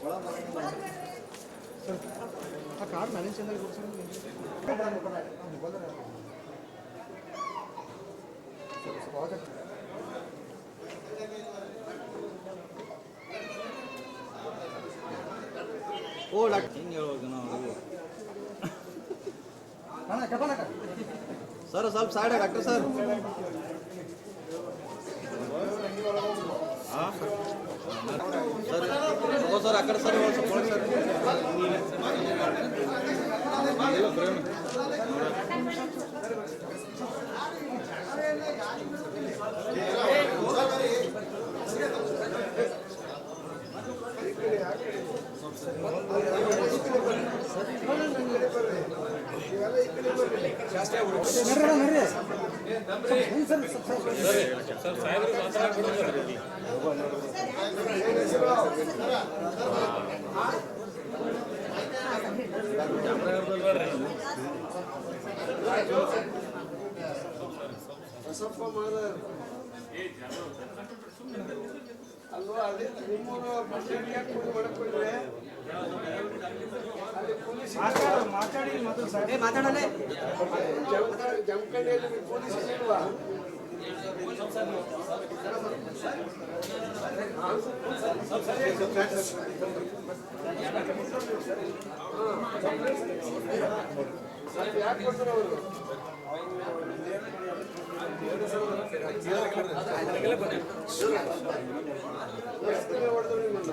Sir ಆ card manage ಚೆನ್ನಾಗಿ ಓ doctor ಹಿಂಗೆ ಹೇಳ್ಬೇಕು ನಾವು ಸರ್ ಸ್ವಲ್ಪ ಸೈಡ್ ಡಾಕ್ಟರ್ ಸರ್ ಹಾಂ ಸರ್ ಹೋಗೋ ಸರ್ ಆ ಕಡೆ ಸರ್ ಒಂದ್ ಸ್ವಲ್ಪ ಒಳಗೆ ಸರ್ ಬಸಪ್ಪ ಮಾದರ್ ಅಲ್ವಾ? ಅದೇ ನಿಮ್ಮೂರು ಪಂಚಾಯತ್ ಯಾಕೆ ಕೂಡಿ ಮಾಡ್ಕೊಂಡ್ರೆ ಅಲ್ಲಿ ಪೊಲೀಸ್ ಜಮಖ- ಜಮಖಂಡಿಯಲ್ಲಿ ಪೊಲೀಸ್ ಇಲ್ವಾ ಯಾಕೆ ಕೊಡ್ತಾರೆ ಅವರು ಹೊಡೆದ್ರು ನಿಮ್ಮನ್ನ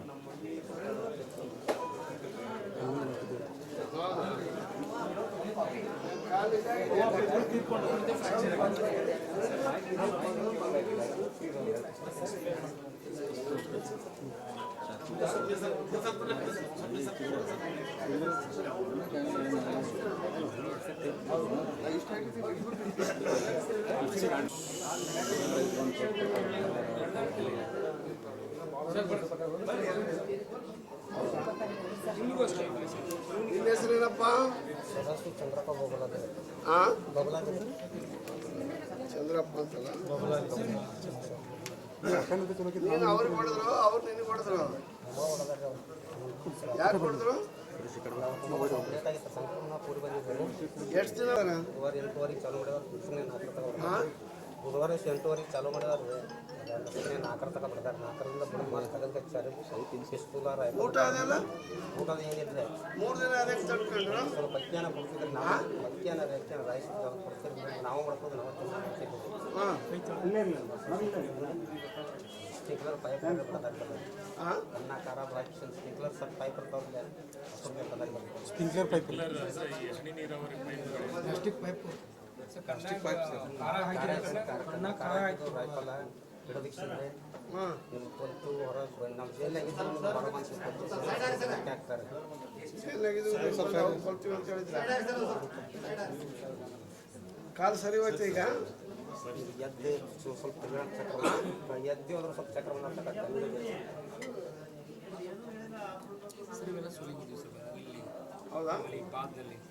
ದಿನ ಹೊಡೆದಾರ ನಿನ್ನ ಹೆಸರೇನಪ್ಪ ಚಂದ್ರಪ್ಪ ಅಂತಲ್ಲ? ನೀನು ಅವ್ರಿಗೆ ಹೊಡೆದ್ರು ಅವ್ರು ನಿನಗೆ ಹೊಡೆದ್ರು ಯಾರು ಹೊಡೆದ್ರು ಎಷ್ಟು ದಿನ? ಬುಧವಾರ ಎಂಟುವರೆಗೆ ಚಾಲೂ ಮಾಡ್ಯಾರ ರೀ ನಾಲ್ಕರ ತಗ ಬಿಡ್ತಾರೆ ನಾಲ್ಕರಿಂದ ಬಿಡು ಮಾಡಿ ತಗೊಂಡ್ ಹಚ್ಚಾರ ಸ್ಕೂಲಾರ ಊಟ ಅದೆಲ್ಲ ಊಟದ ಏನಿದ್ರೆ ಮೂರು ದಿನ ಅದಕ್ಕೆ ತಡ್ಕೊಂಡ್ರು? ಸ್ವಲ್ಪ ಮಧ್ಯಾಹ್ನ ಕೊಡ್ತಿದ್ರೆ ನಾವು. ಮಧ್ಯಾಹ್ನ ಮಧ್ಯಾಹ್ನ ರೈಸ್ ಕೊಡ್ತಿರ್ತೀವಿ ನಾವು ಮಾಡ್ಕೊಂಡು ನಾವು ಸ್ಟಿಕ್ಲರ್ ಪೈಪ್ ಅನ್ನ ಖಾರ ಹಾಕಿ ಸ್ಟಿಕ್ಲರ್ ಸ್ವಲ್ಪ ಪೈಪ್ ಇರ್ತಾವಲ್ಲ ಸುಮ್ಮನೆ ಪೈಪ್ ಪ್ಲಾಸ್ಟಿಕ್ ಪೈಪ್. ರೈಫಲ ಬಿಡೋದಕ್ಕೆ ಹಾಂ ಕುಂತು ಹೊರಗೆ ನಮ್ಮ ಜೈಲಾಗಿದ್ದು ಹೊರ ಹಾಕ್ತಾರೆ ಕಾಲು ಸರಿ ಹೋಯ್ತು ಈಗ? ಎದ್ದೆ ಸ್ವಲ್ಪ ಚಕ್ರ ಎದ್ದು ಅಂದ್ರೆ ಸ್ವಲ್ಪ ಚಕ್ರ ಹೌದಾ ಎತ್ಕೊಂಡು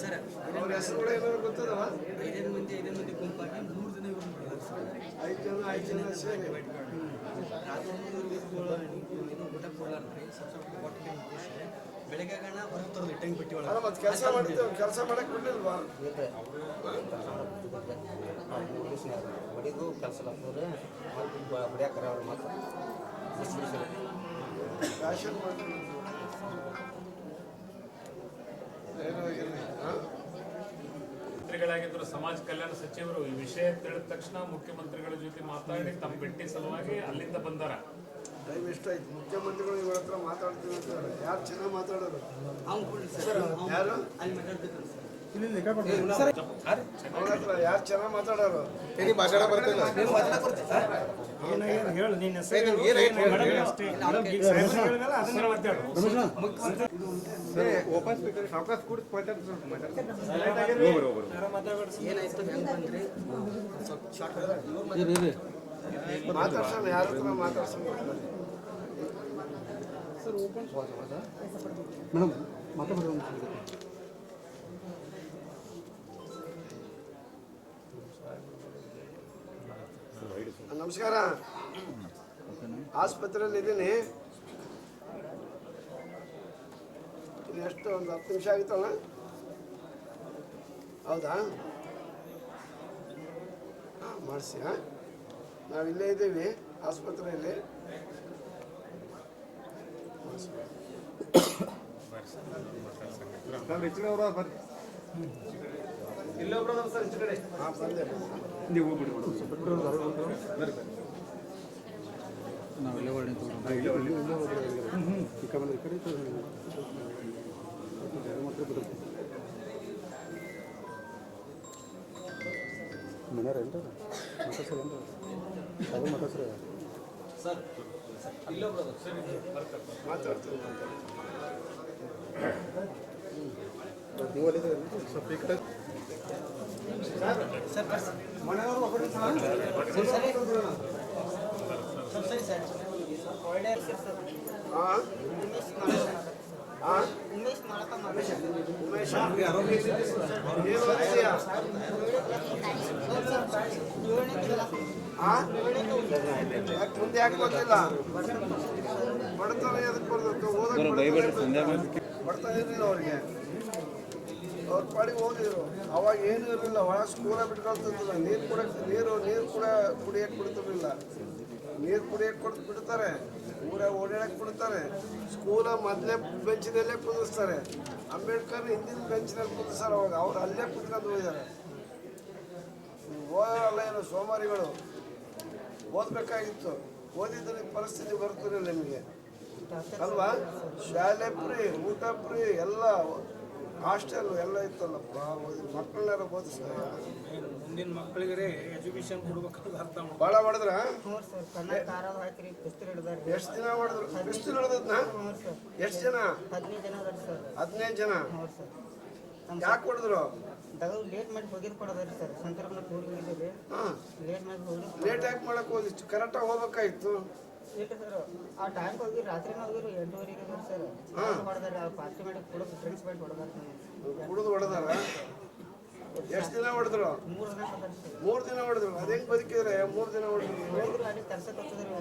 ಸರ್ ಅವ್ರ ಹೆಸರುಗಳು ಏನಾದ್ರು ಗೊತ್ತದವ? ಐದೈದು ಮಂದಿ ಐದೈದು ಮಂದಿ ಗುಂಪಾಗಿ ಮೂರು ದಿನ ಇವ್ರು ಐದು ಜನ ಐದು ಜನ ಸೇರಿ. ರಾತ್ರಿ ಊಟ ಸ್ವಲ್ಪ ಉದ್ದೇಶ ಬೆಳಗ್ಗೆ ಗಣ ಹೊರಗೆ ತರೋದು ಇಟ್ಟಂಗೆ ಬಿಟ್ಟಿ ಒಳಗೆ. ಮತ್ತೆ ಕೆಲಸ ಮಾಡ್ತೀವಿ ಕೆಲಸ ಮಾಡಕ್ಕೆ ಬಿಡಲಿಲ್ವಾ? ಹೊಡಿದು ಕೆಲಸ ಆಗ್ತದೆ ಮತ್ತು ಹೊಡ್ಯಾಕರ ಅವ್ರು ಮಾತ್ರ. ಫ್ಯಾಷನ್ ಮಾಡ್ತೀವಿ ಏನೋ ಇರಲಿ ಹಾಂ ಅಧಿಕಾರಿಗಳಾಗಿದ್ದರು ಸಮಾಜ ಕಲ್ಯಾಣ ಸಚಿವರು ಈ ವಿಷಯ ತಿಳಿದ ತಕ್ಷಣ ಮುಖ್ಯಮಂತ್ರಿಗಳ ಜೊತೆ ಮಾತಾಡಿ ತಮ್ಮ ಭೇಟಿ ಸಲುವಾಗಿ ಅಲ್ಲಿಂದ ಬಂದಾರ ಟೈಮ್ ಎಷ್ಟಾಯ್ತು ಮುಖ್ಯಮಂತ್ರಿಗಳು ಇವ್ರ ಹತ್ರ ಮಾತಾಡ್ತೀವಿ ಅಂತಾರೆ ಯಾರು ಚೆನ್ನಾಗಿ ಮಾತಾಡೋರು? ಯಾರು? ಅಲ್ಲಿ ಚೆನ್ನಾಗಿ ಮಾತಾಡೋರು ಏನಾಗ್ಯದ ಹೇಳು ನಿನ್ನ ಹೆಸರು ಅದನ್ನ ಮಾತಾಡು ಓಪನ್. ಸ್ಪೀಕರ್ ಸಾವಕಾಶ ಕೂಡ ಏನಾಯ್ತು ಹೆಂಗೆ ಬಂದ್ರಿ ಸ್ವಲ್ಪ ಶಾರ್ಟ್ ಮಾತಾಡ್ಸೋಣ ಯಾರ ಹತ್ರ ಮಾತಾಡ್ಸೋಣ ಮೇಡಮ್ ಮಾತಾಡ್ಬೋದು ನಮಸ್ಕಾರ. ಆಸ್ಪತ್ರೆಯಲ್ಲಿ ಇದ್ದೀನಿ. ಇಲ್ಲಿ ಎಷ್ಟು ಒಂದು ಹತ್ತು ನಿಮಿಷ ಆಗಿತ್ತಲ್ಲ? ಹೌದಾ? ಹಾಂ ಮಾಡಿಸಿ ಹಾಂ. ನಾವು ಇಲ್ಲೇ ಇದ್ದೀವಿ ಆಸ್ಪತ್ರೆಯಲ್ಲಿ. ಕಡೆ. ಹಾಂ ಬಂದೆ. ನಾವೆಲ್ಲ ಒಳ್ಳೆ ಈ ಕಡೆ ಈ ಕಡೆ ಮಾತ್ರ ಬಿಡುತ್ತೆ ಮನೆಯವ್ರ ಏನು ಸರ್ ಏನು ಅದು ಮಾತಾಡ್ತೀನಿ ನೀವು ಅಲ್ಲಿ ಸ್ವಲ್ಪ ಈ ಕಡೆ ಮುಂದೆ ಯಾಕೆ ಗೊತ್ತಿಲ್ಲ ಬಡತನ ಓದಕ್ಕೆ ಬಡತನ ಇರಲಿಲ್ಲ ಅವ್ರಿಗೆ ಅವ್ರ ಪಾಡಿಗೆ ಹೋಗಿದ್ರು. ಅವಾಗ ಏನು ಇರಲಿಲ್ಲ. ಒಳ ಸ್ಕೂಲ ಬಿಟ್ಕೊಳ್ತಿರ್ಲಿಲ್ಲ. ನೀರು ಕೂಡ, ನೀರು ನೀರು ಕೂಡ ಕುಡಿಯಕ್ಕೆ ಬಿಡ್ತಿರ್ಲಿಲ್ಲ. ನೀರು ಕುಡಿಯಕ್ಕೆ ಕೊಟ್ಟು ಬಿಡ್ತಾರೆ. ಊರ ಓಡಾಡಕ್ಕೆ ಬಿಡ್ತಾರೆ. ಸ್ಕೂಲ ಮೊದಲೇ ಬೆಂಚಿನಲ್ಲೇ ಕುದಿಸ್ತಾರೆ ಅಂಬೇಡ್ಕರ್ ಹಿಂದಿನ ಬೆಂಚಿನಲ್ಲಿ ಕುದಿಸ್ತಾರೆ ಅವಾಗ ಅವ್ರು ಅಲ್ಲೇ ಕುತ್ಕೊಂಡು ಹೋಗಿದ್ದಾರೆ. ಓದಲ್ಲ ಏನು ಸೋಮಾರಿಗಳು? ಓದಬೇಕಾಗಿತ್ತು. ಓದಿದ್ರೆ ಪರಿಸ್ಥಿತಿ ಬರ್ತಿರಲಿಲ್ಲ ನಿಮಗೆ? ಅಲ್ವಾ? ಶಾಲೆ ಫ್ರೀ, ಊಟ ಫ್ರೀ, ಎಲ್ಲ ಹಾಸ್ಟೆಲ್ ಎಲ್ಲ ಇತ್ತಲ್ಲಪ್ಪ ಮಕ್ಕಳನ್ನೆಲ್ಲ ಬೋಧಿಸ್ತಾರೆ ಮುಂದಿನ ಮಕ್ಕಳಿಗೆ ಎಜುಕೇಶನ್ ಕೊಡ್ಬೇಕಂತ ಅರ್ಥ ಭಾಳ ಹೊಡೆದ್ರ? ಹ್ಞೂ ಸರ್ ಕನ್ನಡ ಖಾರ ಹಾಕಿರಿ ಕುಸ್ತಿ ಹಿಡ್ದಾರ್ರಿ. ಎಷ್ಟು ದಿನ ಹೊಡೆದ್ರು? ಬಿಸ್ತು ಹಿಡ್ದದ್ನ? ಹ್ಞೂ ಸರ್. ಎಷ್ಟು ಜನ? ಹದಿನೈದು ಜನ ಸರ್. ಹದಿನೈದು ಜನ? ಹ್ಞೂ ಸರ್. ನಮ್ಮ ಯಾಕೆ ಹೊಡೆದ್ರು? ದಗವ್ ಲೇಟ್ ಮಾಡಿ ಹೋಗಿದ್ ಕೊಡೋದ್ರಿ ಸರ್. ಸಂತರ್ಪಣ ಟೂರಿಗೆ ಹೋಗಿದ್ದೀವಿ ಹಾಂ ಲೇಟ್ ಮಾಡಿ ಹೋಗಿ ಲೇಟ್ ಯಾಕೆ ಮಾಡಕ್ಕೆ ಹೋದಿತ್ತು ಕರೆಕ್ಟಾಗಿ ಹೋಗ್ಬೇಕಾಗಿತ್ತು ಸರ್ ಆ ಟೈಮ್ಗೆ ಹೋಗಿ ರಾತ್ರಿನ ಹೋಗಿರು ಎಂಟೂವರೆಗೆ ಸರ್ ಹೊಡೆದಾರೆ ಆ ಪಾರ್ಟಿ ಮಾಡಿ ಕೊಡೋದು ಡ್ರಿಂಕ್ಸ್ ಮಾಡಿ ಹೊಡೆದಾರ. ಕುಡಿದು ಹೊಡೆದಾರ? ಎಷ್ಟು ದಿನ ಹೊಡೆದ್ರು? ಮೂರು ದಿನ ಮೂರು ದಿನ ಹೊಡೆದ್ರು. ಅದು ಹೆಂಗೆ ಬದುಕಿದ್ರೆ ಮೂರು ದಿನ ಹೊಡೆದ್ರು? ಹೋಗಿದ್ರು ಅಲ್ಲಿ ಕೆಲಸ ಹುಡುಗ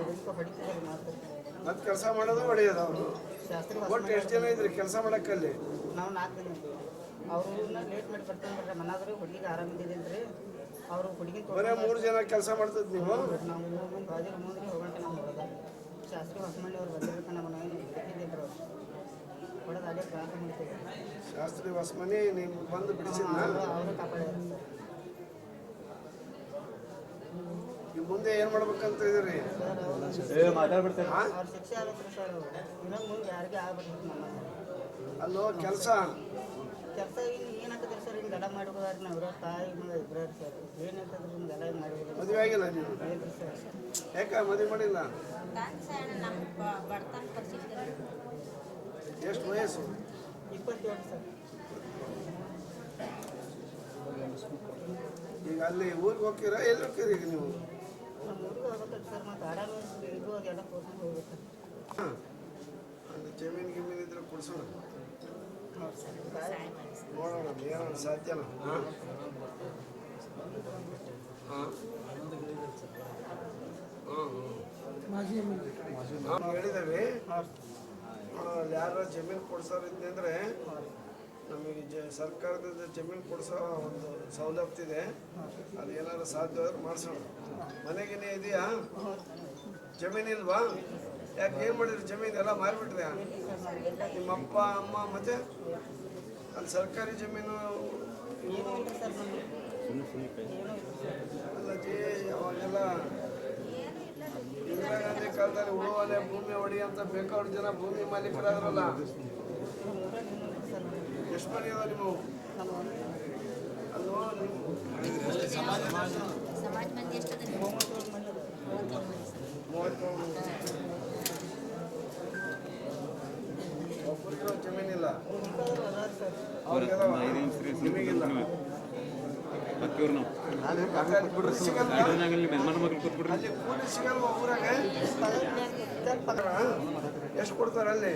ಅದು ಕೆಲಸ ಮಾಡೋದು ಹೊಡೆಯೋದು ಅವರು. ಒಟ್ಟು ಎಷ್ಟು ಜನ ಇದ್ರಿ ಕೆಲಸ ಮಾಡಕ್ಕಲ್ಲಿ ನಾವು ನಾಲ್ಕು ದಿನ ಇದ್ದೀವಿ ಅವರು ಲೇಟ್ ಮಾಡಿ ಬರ್ತಾರೆ ಮನಾದ್ರು ಹುಡುಗಿಗೆ ಆರಾಮಿದ್ದಿದ್ರಿ ಅವರು ಹುಡುಗಿ ಬರೀ ಮೂರು ಜನ ಕೆಲಸ ಮಾಡ್ತಿದ್ ನೀವು? ನಾವು ಮಂದಿ ಹೋಗಂಟ ನಾವು ಹೊಡೆದ ಶಾಸ್ತ್ರಿ ಹೊಸಮಳ್ಳಿ ಅವರು ನಮ್ಮ ಹೊಡೆದು ಮಾಡ್ತೀವಿ ಶಾಸ್ತ್ರಿ ಹೊಸಮನಿ ನೀವು ಬಂದು ಬಿಡಿಸಿದ್ನ? ಅವರು ಕಾಪಾಡಿದ್ರು. ಈ ಮುಂದೆ ಏನು ಮಾಡ್ಬೇಕಂತ ಇದೀರಿ ಹಾ? ಅವ್ರ ಶಿಕ್ಷೆ ಆಗ್ಬೇಕು ಸರ್. ಇನ್ನೊಂದು ಮುಂದೆ ಯಾರಿಗೆ ನಮ್ಮ ಅಲ್ಲೋ ಕೆಲಸ? ಕೆಲಸ ಇನ್ನು ಹಿಂಗೆ ಎಲ್ಲ ಮಾಡಿಬೋದಾರಿ ನಾವು ತಾಯಿ ಮಗ ಇಬ್ಬರು ಸರ್. ಏನು ನಿಮ್ಗೆ ಎಲ್ಲ ಮಾಡಿಬೋದು ಮದುವೆ ಆಗಿಲ್ಲ ನೀವು? ಸರ್? ಯಾಕ ಮದುವೆ ಮಾಡಿಲ್ಲ? ಎಷ್ಟು ವಯಸ್ಸು? ಇಪ್ಪತ್ತೇಳು ಸರ್. ಈಗ ಅಲ್ಲಿ ಊರಿಗೆ ಹೋಗ್ತೀರಾ? ಎಲ್ಲಿ ಹೋಗ್ತೀರಿ ಈಗ ನೀವು? ನಮ್ಮ ಊರಿಗೆ ಹೋಗ್ಬೇಕು ಸರ್ ಮತ್ತು ಆರಾಮ ಇದು ಅದೆಲ್ಲ ಕೊಡ್ಕೊಂಡು ಹೋಗ್ಬೇಕು. ಹಾಂ. ಅಲ್ಲಿ ಜಮೀನು ಗಿಮೀನು ಇದ್ರೆ ಕೊಡ್ಸೋಣ ನೋಡೋಣ ಏನೋ ಸಾಧ್ಯನಾ ಹಾಂ ಹಾಂ ನಾವು ಹೇಳಿದ್ದೇವೆ ಅಲ್ಲಿ ಯಾರು ಜಮೀನು ಕೊಡ್ಸೋರಿದ್ದೆ ಅಂದರೆ ನಮಗೆ ಜ ಸರ್ಕಾರದಿಂದ ಜಮೀನು ಕೊಡಿಸೋ ಒಂದು ಇದೆ ಅದು ಏನಾದ್ರು ಸಾಧ್ಯವಾದ್ರೆ ಮಾಡಿಸೋಣ ಮನೆಗೇನೆ ಇದೆಯಾ ಜಮೀನು ಇಲ್ವಾ ಯಾಕೆ ಏನು ಮಾಡಿದ್ರು? ಜಮೀನು ಎಲ್ಲ ಮಾರಿಬಿಟ್ರೆ? ನಿಮ್ಮ ಅಪ್ಪ ಅಮ್ಮ ಮತ್ತೆ ಅಲ್ಲಿ ಸರ್ಕಾರಿ ಜಮೀನು ಅಲ್ಲ ಅವಾಗೆಲ್ಲ ಇಂದಿರಾ ಗಾಂಧಿ ಕಾಲದಲ್ಲಿ ಉಳುವಲೆ, ಭೂಮಿ ಹೊಡಿ ಅಂತ ಬೇಕಾದ್ರು ಜನ ಭೂಮಿ ಮಾಲೀಕರಾದ್ರಲ್ಲ. ಎಷ್ಟು ಮನೆ ಅದ ನೀವು ಅದು ನೀವು ಸಮಾಜ ಮಂದಿ ಎಷ್ಟದ ಮೂವತ್ತೇಳು ಮಂದಿ ಮೂವತ್ತೇಳು ಒಬ್ಬರಿಗೂ ಜಮೀನಿಲ್ಲ. ನಿಮಗಿಲ್ಲ ಎಷ್ಟು ಕೊಡ್ತಾರೆ ಅಲ್ಲಿ?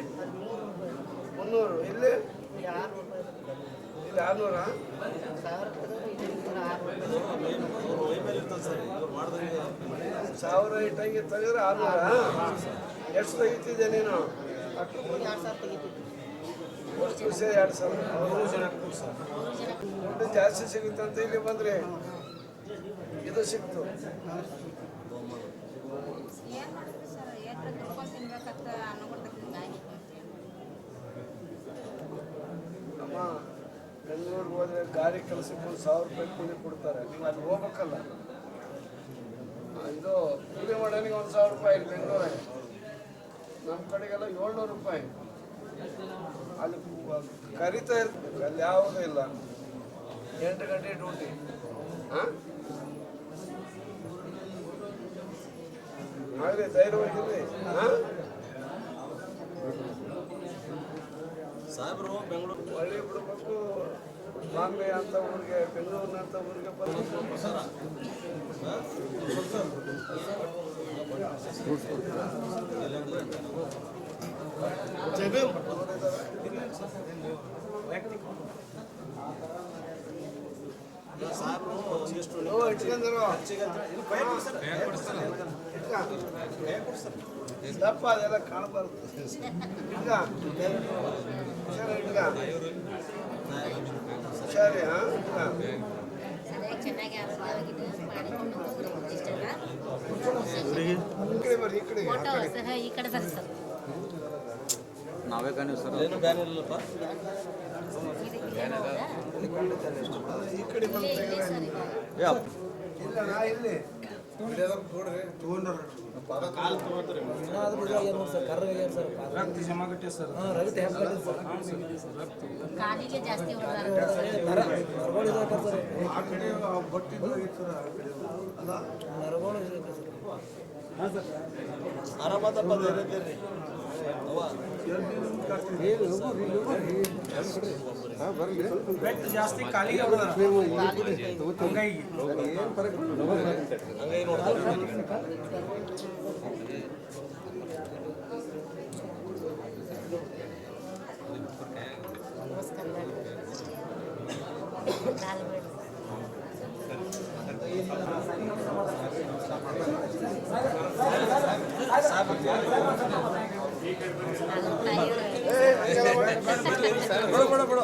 ಮುನ್ನೂರು. ಇಲ್ಲಿ? ಇಲ್ಲಿ ಆರ್ನೂರ. ಸಾವಿರ ಇಟ್ಟಂಗೆ ತೆಗೆದ್ರೆ ಆರ್ನೂರ. ಎಷ್ಟು ತೆಗಿತಿದ್ದೆ ನೀನು? ಖುಷಿ ಎರಡು ಸಾವಿರ ದುಡ್ಡು ಜಾಸ್ತಿ ಸಿಗುತ್ತೆ ಅಂತ ಇಲ್ಲಿ ಬಂದ್ರೆ ಇದು ಸಿಕ್ತು. ಸರ್? ನಮ್ಮ ಬೆಂಗಳೂರಿಗೆ ಹೋದ್ರೆ ಗಾಡಿ ಕೆಲಸಕ್ಕೆ ಒಂದು ಸಾವಿರ ರೂಪಾಯಿ ಕೂಲಿ ಕೊಡ್ತಾರೆ. ನೀವು ಅಲ್ಲಿ ಹೋಗ್ಬೇಕಲ್ಲ? ಇದು ಕೂಲಿ ಮಾಡೋನಿಗೆ ಒಂದು ಸಾವಿರ ರೂಪಾಯಿ ಇಲ್ಲಿ ಬೆಂಗಳೂರಾಗ ನಮ್ಮ ಕಡೆಗೆಲ್ಲ ಏಳ್ನೂರು ರೂಪಾಯಿ. ಅಲ್ಲಿ ಕರಿತಾ ಇರ್ಬೇಕು ಅಲ್ಲಿ ಯಾವುದೂ ಇಲ್ಲ. ಎಂಟು ಗಂಟೆ ಡ್ಯೂಟಿ ಹಾಂ? ಧೈರ್ಯವಾಗಿರಿ ಧೈರ್ಯವಾಗಿರ್ರಿ ಹಾಂ? ಸಾಹೇಬರು ಬೆಂಗಳೂರು. ಹಳ್ಳಿ ಬಿಡಬೇಕು. ಬಾಂಬೆ ಅಂತ ಊರಿಗೆ ಬೆಂಗಳೂರಿನಂತ ಊರಿಗೆ ಬಂದು. ಸರ ಸರ್. ದಪ್ಪ ಅದೆಲ್ಲ ಕಾಣಬಾರ್ದು ಇಟ್ಕ. ಸರಿ ಇಟ್ಕ. ಸರಿ ಹಾ ಇಟ್ಕ. ಸರಿಯಾಗಿ ಚೆನ್ನಾಗಿ ಆರೋಗ್ಯವಾಗಿದೆ ಮಾಡಿ ಇಷ್ಟೆಲ್ಲ ಈ ಕಡೆ ಬರ್ರಿ ಈ ಕಡೆ ಫೋಟೋ ಸಹ ಈ ಕಡೆ ಬರ್ರಿ ಸರ್ ನಾವೇ ಕಾಣಿ ಸರ್ ಏನು ಬ್ಯಾನ್ ಇಲ್ಲಪ್ಪ? ಈ ಕಡೆ ಬಂದು ಕಾಲಿಗೆ ಜಾಸ್ತಿ ಹೊಡೆದಾರ ಆ ಕಡೆ ಬಟ್ಟಿದ್ದು ಈ ಥರ ಆ ಕಡೆ ಅಲ್ಲ ಆರಾಮದಪ್ಪ ಧೈರ್ಯದಿರ್ರಿ ಅವ್ವ ಜಾಸ್ತಿ ಕಾಲಿಗೆ ಹಂಗಾಗಿ ನೋಡ್ತಾರೆ ನಮಸ್ಕಾರ ಕಾಲು ಬೇಡ ಅದು ತಾಯಿಯವರು ಬಿಡು ಬಿಡು ಬಿಡು ಬೇಡ ಬೇಡ ಆ ಕಡೆ ಇಡಿ ಸರ್ ಆ ಕಡೆ ಅವ್ರಿಗೆ ಇಡಿ. ಸರ್ ಎರಡು ಕಡೆ ಇಡಿ ಸರ್ ಮಕ್ಕಳು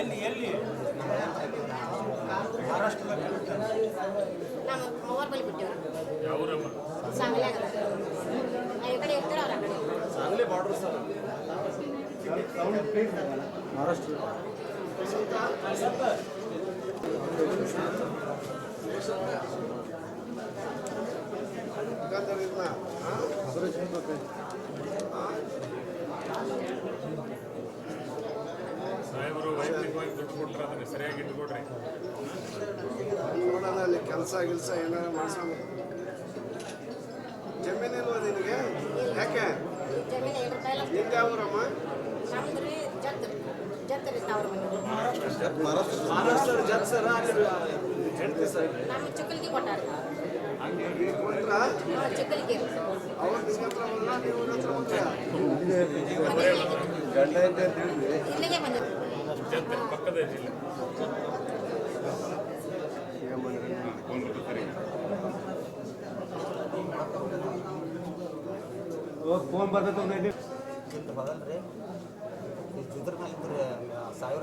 ಎಲ್ಲಿ ಎಲ್ಲಿ? ನಮ್ಮ ಮೂವರ್ ಬಳಿ ಬಿಟ್ಟಿವ್ರು. ಯಾವ್ರಮ್ಮ? ಸಾಂಗ್ಲ್ಯಾಗ ಈ ಕಡೆ ಇರ್ತಾರೆ ಅವ್ರ ಆ ಕಡೆ. Sangli border sir. ಇದ್ನ? ಆ? ಸಾಹೇಬರು ವೈಯಕ್ತಿಕವಾಗಿ ದುಡ್ಡು ಕೊಟ್ಟರೆ ಅದನ್ನ ಸರಿಯಾಗಿ ಇಟ್ಕೊಡ್ರಿ. ನೋಡೋಣ ಅಲ್ಲಿ ಕೆಲಸ ಗಿಲ್ಸ ಏನಾರ ಮಾಡ್ಸೋಣ ಜಮೀನಿಲ್ವ ನಿನಗೆ? ಯಾಕೆ? ನಿಂದ ಯಾವೂರಮ್ಮ ಮಹಾರಾಷ್ಟ್ರ. ಜತ್ ಸರ್ ಹೆಂಡತಿ ಸರ್. ಕೊಟ್ಟಾರ. ಫೋನ್ ಬರ್ತದೆ ಇಂತ ಬದಲ್ರಿ ಇದ್ರ ಮೇಲೆ ಇದ್ರೆ ಸಾವಿರ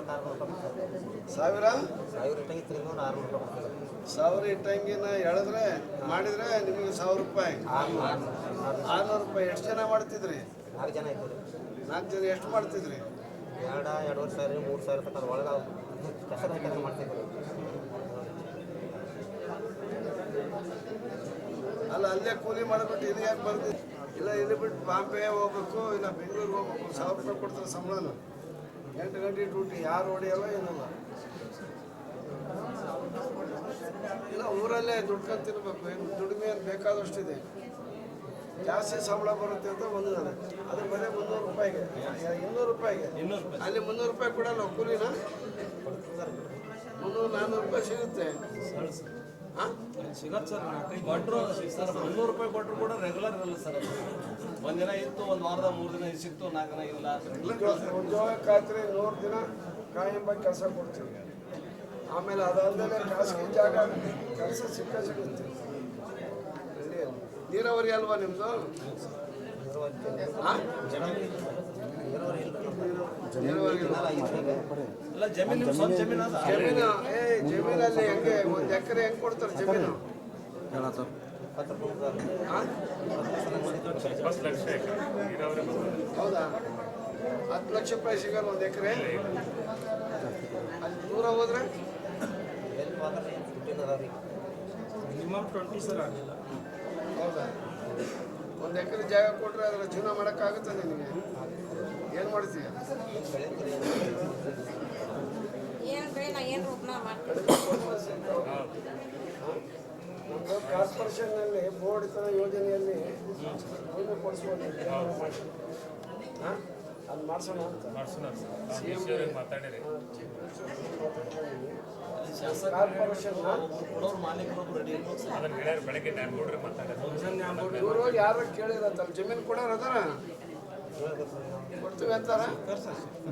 ಸಾವಿರ? ಸಾವಿರ ಇಟ್ಟಂಗೆ ಇತ್ತು ಇನ್ನೂರು ಆರುನೂರು ರೂಪಾಯಿ ಸಾವಿರ ಇಟ್ಟಂಗಿನ ಎಳೆದ್ರೆ ಮಾಡಿದ್ರೆ ನಿಮಗೆ ಸಾವಿರ ರೂಪಾಯಿ. ಆರ್ನೂರು ರೂಪಾಯಿ. ಎಷ್ಟು ಜನ ಮಾಡ್ತಿದ್ರಿ? ನಾಲ್ಕು ಜನ ಇದ್ದರು ನಾಲ್ಕು ಜನ ಎಷ್ಟು ಮಾಡ್ತಿದ್ರಿ? ಎರಡು ಎರಡೂವರೆ ಸಾವಿರ ಮೂರು ಸಾವಿರ ತನಕ ಒಳಗೆ ಮಾಡ್ತಿದ್ರು ಅಲ್ಲ ಅಲ್ಲೇ ಕೂಲಿ ಮಾಡಿಬಿಟ್ಟು ಇದು ಯಾಕೆ ಬರ್ದಿ? ಇಲ್ಲ ಇಲ್ಲಿ ಬಿಟ್ಟು ಬಾಂಬೆ ಹೋಗ್ಬೇಕು ಇಲ್ಲ ಬೆಂಗಳೂರಿಗೆ ಹೋಗ್ಬೇಕು. ಸಾವಿರ ರೂಪಾಯಿ ಕೊಡ್ತಾರೆ ಸಂಬಳನ. ಎಂಟು ಗಂಟೆ ಡ್ಯೂಟಿ. ಯಾರು ಹೊಡೆಯಲ್ಲ ಏನಲ್ಲ. ಇಲ್ಲ ಊರಲ್ಲೇ ದುಡ್ಕೊಂಡು ತಿನ್ಬೇಕು. ಏನು ದುಡಿಮೆ ಬೇಕಾದಷ್ಟು ಇದೆ ಜಾಸ್ತಿ ಸಂಬಳ ಬರುತ್ತೆ ಅಂತ ಬಂದಿದ್ದಾರೆ. ಅದ್ರ ಮನೆ ಮುನ್ನೂರು ರೂಪಾಯಿಗೆ. ಇನ್ನೂರು ರೂಪಾಯಿಗೆ. ಅಲ್ಲಿ ಮುನ್ನೂರು ರೂಪಾಯಿ ಕೊಡಲ್ಲ ಕೂಲಿನ ಮುನ್ನೂರು ನಾನ್ನೂರು ರೂಪಾಯಿ ಸಿಗುತ್ತೆ. ಹಾಂ ಸಿಗತ್ತೆ ಸರ್. ಕೊಟ್ಟರು ಸರ್ ಮುನ್ನೂರು ರೂಪಾಯಿ ಕೊಟ್ಟರು ಕೂಡ ರೆಗ್ಯುಲರ್ ಇರಲ್ಲ ಸರ್ ಅದು. ಒಂದಿನ ಇತ್ತು ಒಂದು ವಾರದ ಮೂರು ದಿನ ಸಿಕ್ತು ನಾಲ್ಕು ದಿನ ಇಲ್ಲ ಉದ್ಯೋಗ ಖಾತ್ರಿ ನೂರು ದಿನ ಕಾಯಂಬ ಕೆಲಸ ಕೊಡ್ತೀವಿ. ಆಮೇಲೆ ಅದಾದ್ಮೇಲೆ ಖಾಸಗಿ ಜಾಗ ಕೆಲಸ ಸಿಕ್ಕ ಸಿಗುತ್ತೆ. ನೀರಾವರಿ ಅಲ್ವಾ ನಿಮ್ಮದು ಜಮೀನು ಏ ಜಮೀನಲ್ಲಿ ಹೆಂಗೆ? ಒಂದು ಎಕರೆ ಹೆಂಗೆ ಕೊಡ್ತಾರೆ ಜಮೀನು. ಹೌದಾ? ಹತ್ತು ಲಕ್ಷ ರೂಪಾಯಿ ಸಿಗಲ್ಲ ಒಂದು ಎಕರೆ? ಅಲ್ಲಿ ದೂರ ಹೋದ್ರೆ ಎಲ್ಲಿ ಹೋದ್ರೆ ದುಡ್ಡಿನ ಅದಾವ ರೀ ಮಿನಿಮಮ್ ಟ್ವೆಂಟಿ ಸರ್ ಆಗಿಲ್ಲ. ಹೌದಾ? ಒಂದು ಎಕರೆ ಜಾಗ ಕೊಟ್ಟರೆ ಅದರ ಜೀವನ ಮಾಡೋಕ್ಕಾಗುತ್ತೆ ನಿನಗೆ ಏನು ಮಾಡ್ತೀಯ ಬೆಳಗ್ಗೆ ಏನು ಬೆಳೆ ನಾ ಏನು ರೂಪನ ಮಾಡ್ತೀನಿ ನಮ್ಮದು ಕಾರ್ಪೊರೇಷನ್ನಲ್ಲಿ ಬೋರ್ಡ್ ಥರ ಯೋಜನೆಯಲ್ಲಿ ಭೂಮಿ ಕೊಡಿಸ್ಬೋದು ಹಾಂ? ಅದು ಮಾಡಿಸೋಣ ಅಂತ. ಮಾಡ್ಸೋಣ ಸರ್ ಈಶ್ವರಿಗೆ ಮಾತಾಡಿರಿ? ಇವರು ಯಾರು ಕೇಳಿರತ್ತಲ್ಲ ಜಮೀನು ಕೊಡೋರು ಅದಾರ? ಕೊಡ್ತೀವಿ ಅಂತಾರ?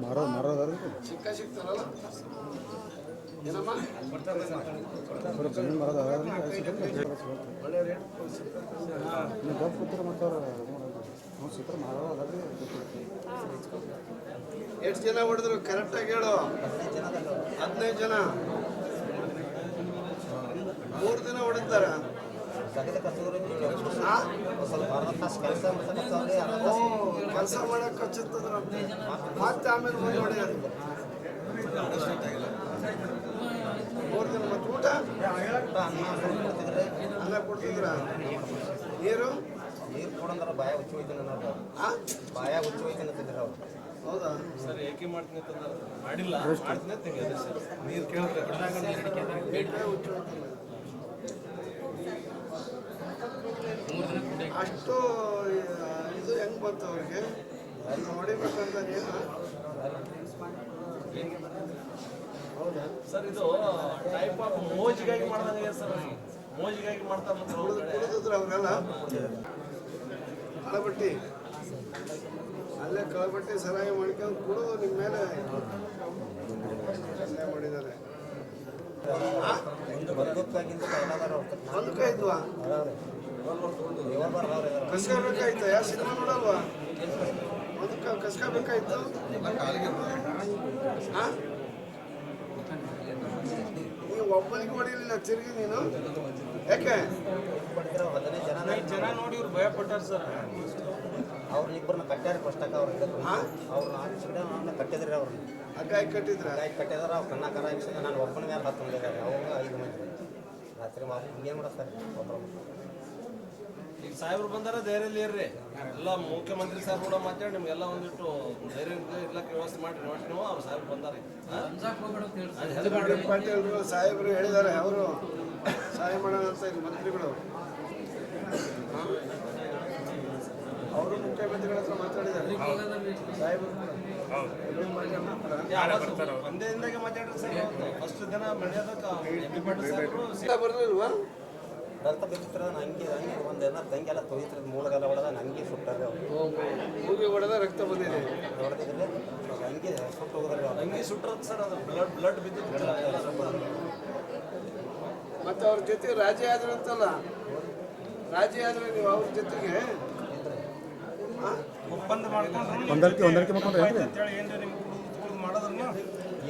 ಮರ ಮರದ ಸಿಕ್ಕ ಸಿಗ್ತಾರಲ್ಲ? ಏನಮ್ಮ? ಒಳ್ಳೆ ರೇಟ್ ಎಷ್ಟು ಜನ ಹೊಡೆದ್ರು? ಕರೆಕ್ಟಾಗಿ ಹೇಳು. ಹದಿನೈದು ಜನ ಮೂರು ದಿನ ಹೊಡಿತಾರ ಸಗದ ಕಟ್ಟಿದ್ರೆ ಸ್ವಲ್ಪ ಅರ್ಧ ತಾಸು ಕೆಲಸ ಮಾಡಕ್ಕೆ ಹಚ್ಚುತ್ತದ್ರ ಮತ್ತೆ ಆಮೇಲೆ ಹೋಗಿ ಹೊಡೆಯೋದು ಮೂರು ದಿನ ಮತ್ತೆ ಊಟ ಅನ್ನ ಕೊಡ್ತಿದ್ರೆ ನೀರು ನೀರು ಕೊಡಂದ್ರೆ ಬಾಯ ಹುಚ್ಚು ಹೋಯ್ತೀನಿ ಅನ್ನೋರು ಆ? ಬಾಯ ಹುಚ್ಚು ಹೋಯ್ತೀನಿ ಅಂತಿದ್ರು ಅವ್ರು ಹೌದಾ? ಸರ್, ಏಕೆ ಮಾಡ್ತೀನಿ ಅಂತಂದ್ರೆ, ಮಾಡಿಲ್ಲ, ಮಾಡ್ತೀನಿ ಅಂತ ನೀರು ಕೇಳಿದ್ರೆ ಸರ್ ನೀರು ಅಷ್ಟು ಇದು ಹೆಂಗ್ ಬಂತು ಅವ್ರಿಗೆ? ಹೊಡಿಬೇಕಂತ ಏನು ಹೌದಾ ಸರ್ ಇದು ಟೈಪ್ ಆಫ್ ಮೋಜಿಗಾಗಿ ಮಾಡ್ದಂಗೆ ಸರ್ ಮೋಜಿಗಾಗಿ ಮಾಡ್ತಾರೆ. ಕುಡಿದಿದ್ರು ಅವರೆಲ್ಲ. ಕಳಬಟ್ಟಿ. ಅಲ್ಲೇ ಕಳಬಟ್ಟಿ ಸರಾಯಿ ಮಾಡ್ಕೊಂಡು ಕುಡಿದು ನಿಮ್ಮ ಮೇಲೆ ಸಲಹೆ ಮಾಡಿದ್ದಾರೆ. ಕೈಲಾದಾರ ಒಂದು ಕೈ ಇದ್ವಾ? ಕಸ್ಕೋಬೇಕಾಯ್ತು? ಯಾವ ಸಿನಿಮಾ ನೋಡಲ್ವಾ? ಅದಕ್ಕೆ ಕಸ್ಕೋಬೇಕಾಯ್ತು? ಹಾ? ನೀವು ಒಬ್ಬನಿಗೆ ಹೊಡಿಲಿಲ್ಲ ತಿರುಗಿ ನೀನು? ಯಾಕೆ? ಜನ ನೋಡಿ ಇವ್ರು ಭಯ ಪಟ್ಟಾರ ಸರ್. ಅವ್ರನ್ನ ಇಬ್ಬರನ್ನ ಕಟ್ಟ್ಯಾರ ಫಸ್ಟಕ್ಕ ಅವ್ರು ಹಿಡಿದ್ರು ಹಾ? ಅವ್ರನ್ನ ಅವ್ರನ್ನ ಕಟ್ಟಿದ್ರಿ ಅವ್ರನ್ನ ಹಗ್ಗಾಯಿ ಕಟ್ಟಿದ್ರ? ಗಾಯ ಕಟ್ಟಿದಾರ ಅವ್ರು ಕಣ್ಣ ಕರ ಹಾಕ್ಸಿದ್ರೆ ನಾನು ಒಬ್ಬನ ಮೇಲೆ ಹತ್ತು ಅವಾಗ ಐದು ಮಂದಿ. ರಾತ್ರಿ ಮಾಡಿ ಹಿಂಗೇನು ಸರ್? ಒಬ್ಬರು ಈಗ ಸಾಹೇಬ್ರು ಬಂದಾರ ಧೈರ್ಯಲ್ಲಿ ಇರ್ರಿ. ಎಲ್ಲ ಮುಖ್ಯಮಂತ್ರಿ ಸಾಹೇಬ್ ಕೂಡ ಮಾತಾಡಿ ನಿಮ್ಗೆಲ್ಲ ಒಂದಿಟ್ಟು ಧೈರ್ಯ ಇರ್ಲಕ್ಕೆ ವ್ಯವಸ್ಥೆ ಮಾಡಿ ನೋಡಿ ನೀವು ಅವ್ರು ಸಾಹೇಬ್ ಬಂದಾರೆ ಪಾಟೀಲ್ರು ಸಾಹೇಬರು ಹೇಳಿದ್ದಾರೆ ಅವರು ಸಹಾಯ ಮಾಡೋದಂತ ಮಂತ್ರಿಗಳು. ಅವರು ಮುಖ್ಯಮಂತ್ರಿಗಳ ಹತ್ರ ಮಾತಾಡಿದ್ದಾರೆ. ಸಾಹೇಬ್ರು. ಒಂದೇ ದಿನದಾಗೆ ಮಾತಾಡ್ರಿ ಸರ್ ಫಸ್ಟ್ ದಿನ ಬೆಳೆಯೋದಕ್ಕೆ ರಕ್ತ ಬಿತ್ತಿರ ನಂಗೆ ಹಂಗೆ ಒಂದು ಎಲ್ಲ ತಂಗೆಲ್ಲ ತೊಯ್ತಿರೋದು ಮೂಳೆಗೆಲ್ಲ ಹೊಡೆದ ನಂಗೆ ಸುಟ್ಟಾರೆ ಅವ್ರು. ಮೂಗಿ ಹೊಡೆದ ರಕ್ತ ಬಂದಿದೆ. ಹೊಡೆದಿದ್ರೆ ಹಂಗೆ ಸುಟ್ಟು ಹೋಗಿದ್ರೆ ಹಂಗೆ ಸುಟ್ರದ್ ಸರ್ ಅದು ಬ್ಲಡ್ ಬ್ಲಡ್ ಬಿದ್ದಿತ್ತು. ಮತ್ತೆ ಅವ್ರ ಜೊತೆ ರಾಜಿ ಆದ್ರೆ ಅಂತಲ್ಲ? ರಾಜಿ ಆದ್ರೆ ನೀವು ಅವ್ರ ಜೊತೆಗೆ? ಒಪ್ಪಂದ ಹೊಂದಾಣಿಕೆ ಹೊಂದಾಣಿಕೆ ಮಾಡ್ಕೊಂಡ್ರೆ ಏನ್ರಿ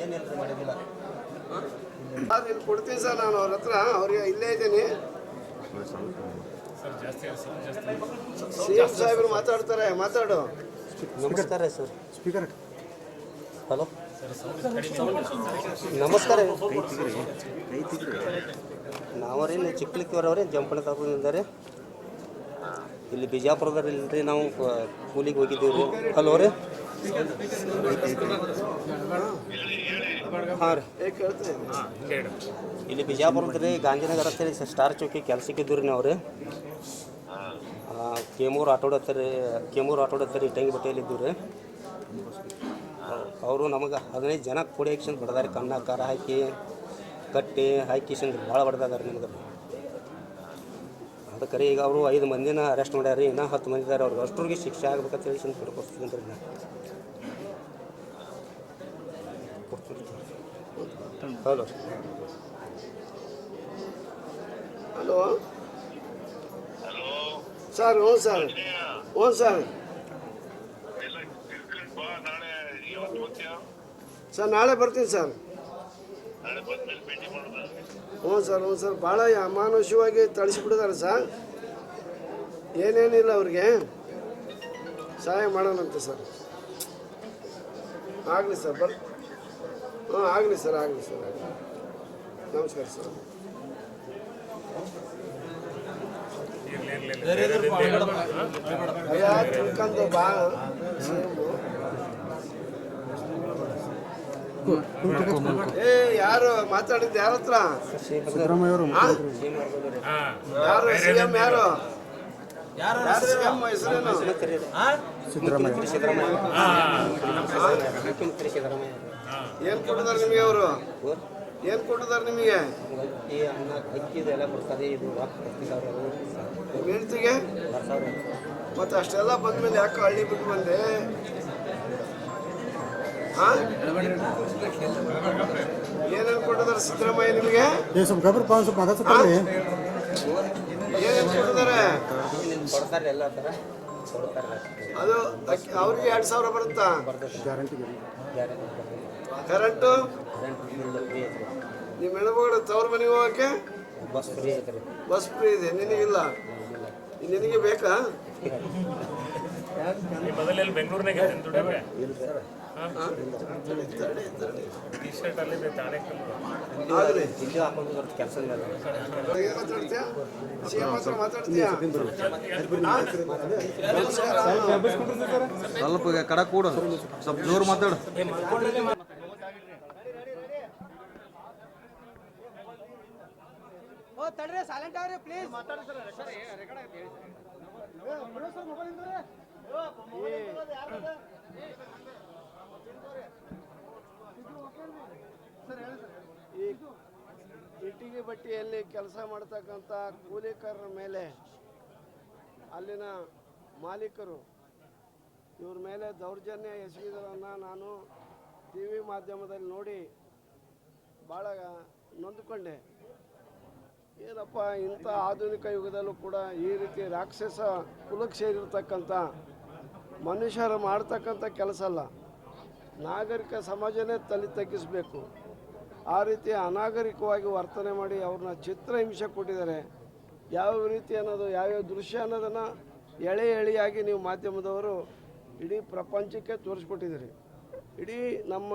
ಏನಿಲ್ಲ ಮಾಡಿದಿಲ್ಲ. ಸರ್ ಇಲ್ಲಿ ಕೊಡ್ತೀನಿ ಸರ್ ನಾನು ಅವ್ರ ಹತ್ರ. ಅವ್ರಿಗೆ ಇಲ್ಲೇ ಇದ್ದೀನಿ. ಸಿ ಎಂ ಸಾಹೇಬರು ಮಾತಾಡ್ತಾರೆ ಮಾತಾಡು. ನಮಸ್ಕಾರ ಸರ್ ಸ್ಪೀಕರ್ ಹಲೋ ನಮಸ್ಕಾರ. ನಾವರೀ ನೀವು ಚಿಕ್ಕಲಿಕ್ಕವ್ರವ್ರಿ ಜಂಪಣ ತಾಲೂಕಿನಿಂದ ಇಲ್ಲಿ ಬಿಜಾಪುರದಲ್ಲಿ ಇಲ್ರಿ ನಾವು ಕೂಲಿಗೆ ಹೋಗಿದ್ದೀವಿ. ರೀ ಹಲೋ ರೀ. ಹಾಂ ರೀ ಕೇಳ್ತೀನಿ ಹಿಂಗೆ ರೀ ಇಲ್ಲಿ ಗಾಂಧಿನಗರ ಅಂತೇಳಿ ಸ್ಟಾರ್ ಚೌಕಿ ಕೆಲಸಕ್ಕೆ ಇದ್ದೀವಿ ರೀ ನಾವು ರೀ ಕೇಮೂರು ಆಟೋಡ್ ಹತ್ತಿರ ಕೇಮೂರು ಆಟೋಡ್ ಹತ್ತಿರ ಇಟ್ಟಂಗಿ ಬಟ್ಟೆಯಲ್ಲಿ ಇದ್ದೀವಿ ರೀ ಅವರು ನಮಗೆ ಹದಿನೈದು ಜನ ಕೂಡಿ ಹಾಕ್ಸಂದು ಬಡ್ದಾರೆ, ಕಣ್ಣ ಖಾರ ಹಾಕಿ, ಕಟ್ಟಿ ಹಾಕಿ ಹಾಕಿಸಂದು ಭಾಳ ಬಡ್ದಾರೆ ನಿಮ್ಗೆ. ಅದಕ್ಕೆ ಈಗ ಅವರು ಐದು ಮಂದಿನ ಅರೆಸ್ಟ್ ಮಾಡ್ಯಾರ ಇನ್ನೂ ಹತ್ತು ಮಂದಿ ಇದ್ದಾರೆ ಅವ್ರಿಗೆ ಅಷ್ಟರಿಗೆ ಶಿಕ್ಷೆ ಆಗ್ಬೇಕಂತ ಹೇಳಿ ಬಿಡ್ಕೊಡ್ತೀನಿ ರೀ. ಹಲೋ. ಹಲೋ. ಸರ್ ಹ್ಞೂ ಸರ್. ಹ್ಞೂ ಸರ್. ಸರ್ ನಾಳೆ ಬರ್ತೀನಿ ಸರ್. ಹ್ಞೂ ಸರ್ ಹ್ಞೂ ಸರ್. ಭಾಳ ಅಮಾನುಷವಾಗಿ ತಳಿಸಿಬಿಟ್ಟಿದ್ದಾರೆ ಸರ್. ಏನೇನಿಲ್ಲ ಅವ್ರಿಗೆ. ಸಹಾಯ ಮಾಡೋಣಂತೆ ಸರ್. ಆಗಲಿ ಸರ್ ಬರ್ ಹಾಂ ಆಗಲಿ ಸರ್ ಆಗಲಿ ಸರ್ ಆಗಲಿ. ನಮಸ್ಕಾರ ಸರ್. ತಿಳ್ಕೊಂಡು ಬಾ. ಏ ಯಾರು ಮಾತಾಡಿದ್ದು ಯಾರ ಹತ್ರ? ಯಾರು ಸಿಎಂ ಯಾರು? ಯಾರು ಸಿದ್ದರಾಮಯ್ಯ. ಸಿದ್ದರಾಮಯ್ಯ. ಏನ್ ಕೊಟ್ಟಿದ್ದಾರೆ ನಿಮಗೆ ಅವರು? ಏನ್ ಕೊಟ್ಟಿದ್ದಾರೆ ನಿಮಗೆ? ಅಕ್ಕಿ ಅನ್ನ ಅಕ್ಕಿ ಇದೆಲ್ಲ ಕೊಡ್ತಾರೆ ಇದು ಹೆಂಡ್ತಿಗೆ ಮತ್ತೆ ಅಷ್ಟೆಲ್ಲ ಬಂದ್ಮೇಲೆ ಯಾಕೆ ಹಳ್ಳಿ ಬಿಟ್ಟು ಬಂದೆ? ಏನೇನು ಏನೇನ್ ಕೊಟ್ಟಿದ್ದಾರೆ ಸಿದ್ದರಾಮಯ್ಯ ನಿಮಗೆ? ಏನೇನು ಕೊಟ್ಟಿದ್ದಾರೆ? ಕೊಡ್ತಾರೆ ಎಲ್ಲ ಥರ ಕೊಡ್ತಾರೆ. ಅದು ಅವ್ರಿಗೆ ಎರಡು ಸಾವಿರ ಬರುತ್ತಾ? Guarantee guarantee. ಕರೆಂಟು ನಿಮ್ಮ ಹೆಣ್ಮಗಳು ತವ್ರ ಮನೆಗೆ ಹೋಗಕ್ಕೆ ಬಸ್ ಫ್ರೀ ಐತ್ರಿ ಬಸ್ ಫ್ರೀ ಇದೆ ನಿನಗಿಲ್ಲ ನಿನಗೆ ಬೇಕಾ ಮೊದಲೆಲ್ಲಿ ಬೆಂಗಳೂರಿನಾಗ ಟಿ ಶರ್ಟ್ ಅಲ್ಲಿ ಸ್ವಲ್ಪ ಕಡ ಕೂಡ ಸ್ವಲ್ಪ ಜೋರು ಮಾತಾಡು ಈ ಇಟ್ಟಿಗೆ ಬಟ್ಟಿಯಲ್ಲಿ ಕೆಲಸ ಮಾಡ್ತಕ್ಕಂಥ ಕೂಲಿಕಾರರ ಮೇಲೆ ಅಲ್ಲಿನ ಮಾಲೀಕರು ಇವ್ರ ಮೇಲೆ ದೌರ್ಜನ್ಯ ಎಸಗಿದರನ್ನು ನಾನು ಟಿ ವಿ ಮಾಧ್ಯಮದಲ್ಲಿ ನೋಡಿ ಭಾಳ ನೊಂದುಕೊಂಡೆ. ಏನಪ್ಪ, ಇಂಥ ಆಧುನಿಕ ಯುಗದಲ್ಲೂ ಕೂಡ ಈ ರೀತಿ ರಾಕ್ಷಸ ಕುಲಕ್ಕೆ ಸೇರಿರ್ತಕ್ಕಂಥ ಮನುಷ್ಯರು ಮಾಡ್ತಕ್ಕಂಥ ಕೆಲಸ ಅಲ್ಲ. ನಾಗರಿಕ ಸಮಾಜನೇ ತಲೆ ತಗ್ಗಿಸಬೇಕು. ಆ ರೀತಿ ಅನಾಗರಿಕವಾಗಿ ವರ್ತನೆ ಮಾಡಿ ಅವ್ರನ್ನ ಚಿತ್ರಹಿಂಸೆ ಕೊಟ್ಟಿದ್ದಾರೆ. ಯಾವ ರೀತಿ ಅನ್ನೋದು ಯಾವ್ಯಾವ ದೃಶ್ಯ ಅನ್ನೋದನ್ನು ಎಳೆ ಎಳೆಯಾಗಿ ನೀವು ಮಾಧ್ಯಮದವರು ಇಡೀ ಪ್ರಪಂಚಕ್ಕೆ ತೋರಿಸ್ಕೊಟ್ಟಿದ್ದೀರಿ. ಇಡೀ ನಮ್ಮ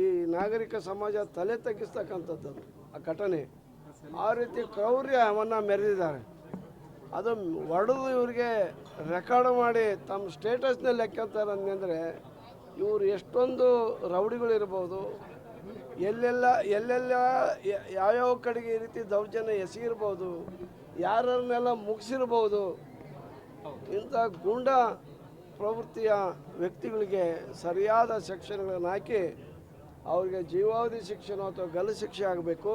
ಈ ನಾಗರಿಕ ಸಮಾಜ ತಲೆ ತಗ್ಗಿಸ್ತಕ್ಕಂಥದ್ದು ಆ ಘಟನೆ. ಆ ರೀತಿ ಕ್ರೌರ್ಯವನ್ನು ಮೆರೆದಿದ್ದಾರೆ. ಅದು ಒಡೆದು ಇವರಿಗೆ ರೆಕಾರ್ಡ್ ಮಾಡಿ ತಮ್ಮ ಸ್ಟೇಟಸ್ನಲ್ಲಿ ಲೆಕ್ಕಂತಾರೆ ಅಂದರೆ ಇವರು ಎಷ್ಟೊಂದು ರೌಡಿಗಳಿರ್ಬೋದು ಎಲ್ಲೆಲ್ಲ ಎಲ್ಲೆಲ್ಲ ಯಾವ್ಯಾವ ಕಡೆಗೆ ಈ ರೀತಿ ದೌರ್ಜನ್ಯ ಎಸಗಿರ್ಬೋದು, ಯಾರನ್ನೆಲ್ಲ ಮುಗಿಸಿರ್ಬೋದು, ಇಂಥ ಗೂಂಡ ಪ್ರವೃತ್ತಿಯ ವ್ಯಕ್ತಿಗಳಿಗೆ ಸರಿಯಾದ ಶಿಕ್ಷಣಗಳನ್ನು ಹಾಕಿ ಅವರಿಗೆ ಜೀವಾವಧಿ ಶಿಕ್ಷಣ ಅಥವಾ ಗಲ್ಲು ಶಿಕ್ಷೆ ಆಗಬೇಕು.